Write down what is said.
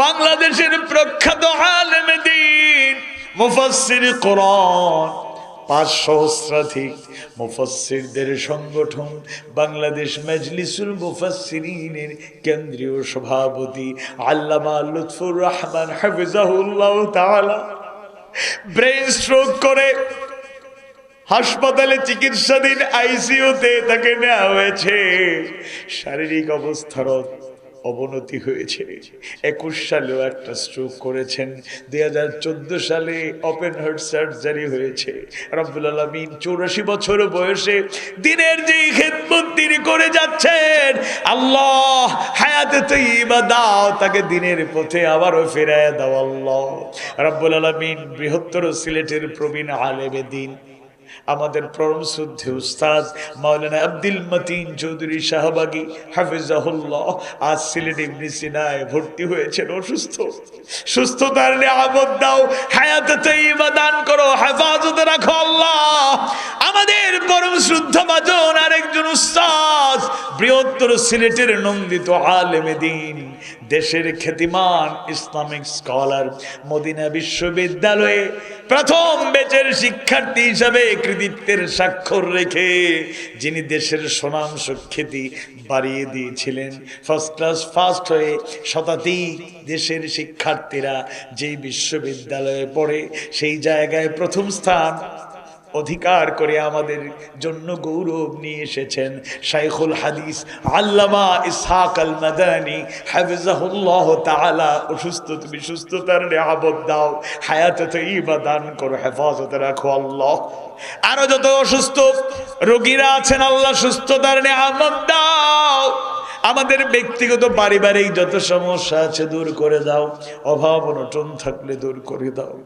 বাংলাদেশের প্রখ্যাত আলেমে দিন, মুফাসসির কোরআন, পাঁচ সহস্রাধিক সংগঠন, বাংলাদেশ কেন্দ্রীয় সভাপতি আল্লামা করে হাসপাতালে চিকিৎসাধীন আইসিইউতে তাকে নেওয়া হয়েছে। শারীরিক অবস্থার অবনতি হয়েছে। একুশ সালেও একটা স্ট্রোক করেছেন। দুই হাজার চোদ্দ সালে ওপেন হার্ট সার্জারি হয়েছে। রব্বুল আলমিন চৌরাশি বছর বয়সে দিনের যে খেদমত তিনি করে যাচ্ছেন, আল্লাহ হায়াতে তৈবা দাও, তাকে দিনের পথে আবারও ফেরায় দাও আল্লাহ। রব্বুল আলমিন বৃহত্তর সিলেটের প্রবীণ আলেমে দিন। আমাদের পরম শ্রদ্ধে উস্তাদ মাওলানা আব্দুল মতিন চৌধুরী শাহবাগী, হাফিজাহুল্লাহ। আজ সিলেট ইবনে সিনায় ভর্তি হয়েছেন, অসুস্থ। সুস্থতার নিয়ামত দাও হায়াত তৈবা দান করো, হেফাজত রাখো আল্লাহ। আমাদের পরম শ্রদ্ধ বাজন আরেকজন উস্তাদ, বৃহত্তর সিলেটের নন্দিত আলেমে দিন, দেশের খ্যাতিমান ইসলামিক স্কলার, মদিনা বিশ্ববিদ্যালয়ে প্রথম বেচের শিক্ষার্থী হিসাবে কৃতিত্বের স্বাক্ষর রেখে যিনি দেশের সুনাম সুখ্যাতি বাড়িয়ে দিয়েছিলেন ফার্স্ট ক্লাস ফার্স্ট হয়ে শতাধিক দেশের শিক্ষার্থীরা যেই বিশ্ববিদ্যালয়ে পড়ে, সেই জায়গায় প্রথম স্থান অধিকার করে আমাদের জন্য গৌরব নিয়ে এসেছেন। শাইখুল হাদিস আল্লামা ইসহাক আল মাদানি হাফিজাহুল্লাহ তাআলা, অসুস্থ, তুমি সুস্থতার নিয়ামত দাও, হায়াত তৈবা দান করো, হেফাজতে রাখো আল্লাহ। আরও যত অসুস্থ রোগীরা আছেন, আল্লাহ সুস্থতার নিয়ামত দাও। আমাদের ব্যক্তিগত পারিবারিক যত সমস্যা আছে দূর করে দাও, অভাব অনটন থাকলে দূর করে দাও।